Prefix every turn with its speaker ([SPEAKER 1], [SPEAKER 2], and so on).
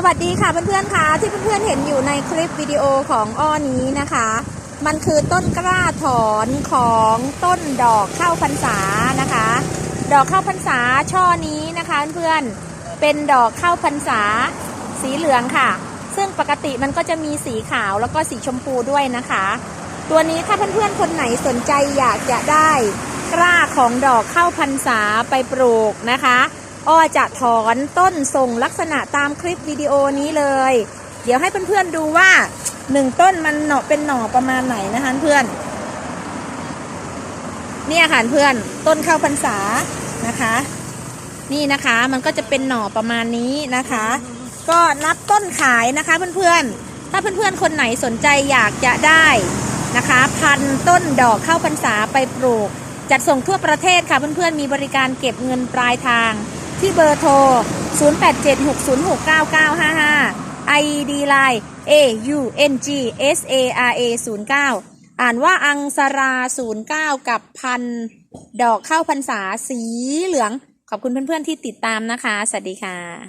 [SPEAKER 1] สวัสดีค่ะเพื่อนๆค่ะที่เพื่อนๆเห็นอยู่ในคลิปวิดีโอของอ้อนี้นะคะ มันคือต้นกล้าถอนของต้นดอกข้าวพรรษานะคะ ดอกข้าวพรรษาช่อนี้นะคะ เพื่อนๆเป็นดอกข้าวพรรษาสีเหลืองค่ะ ซึ่งปกติมันก็จะมีสีขาวแล้วก็สีชมพูด้วยนะคะ ตัวนี้ถ้าเพื่อนๆคนไหนสนใจอยากจะได้กล้าของดอกข้าวพรรษาไปปลูกนะคะ อ้อจะถอนต้นส่งลักษณะตามคลิปวิดีโอนี้เลย เดี๋ยวให้เพื่อนๆดูว่าหนึ่งต้นมันหน่อเป็นหน่อประมาณไหนนะคะเพื่อน เนี่ยค่ะเพื่อนต้นข้าวพรรษานะคะ นี่นะคะมันก็จะเป็นหน่อประมาณนี้นะคะ ก็นับต้นขายนะคะเพื่อนๆ ถ้าเพื่อนๆคนไหนสนใจอยากจะได้นะคะ พันต้นดอกข้าวพรรษาไปปลูก จัดส่งทั่วประเทศค่ะเพื่อนๆมีบริการเก็บเงินปลายทาง ที่เบอร์โทร 0876069955 ID Line A U N G S A R A 09อ่านว่าอังสรา 09 กับพัน ดอกข้าวพรรษาสีเหลือง ขอบคุณเพื่อนๆที่ติดตามนะคะ สวัสดีค่ะ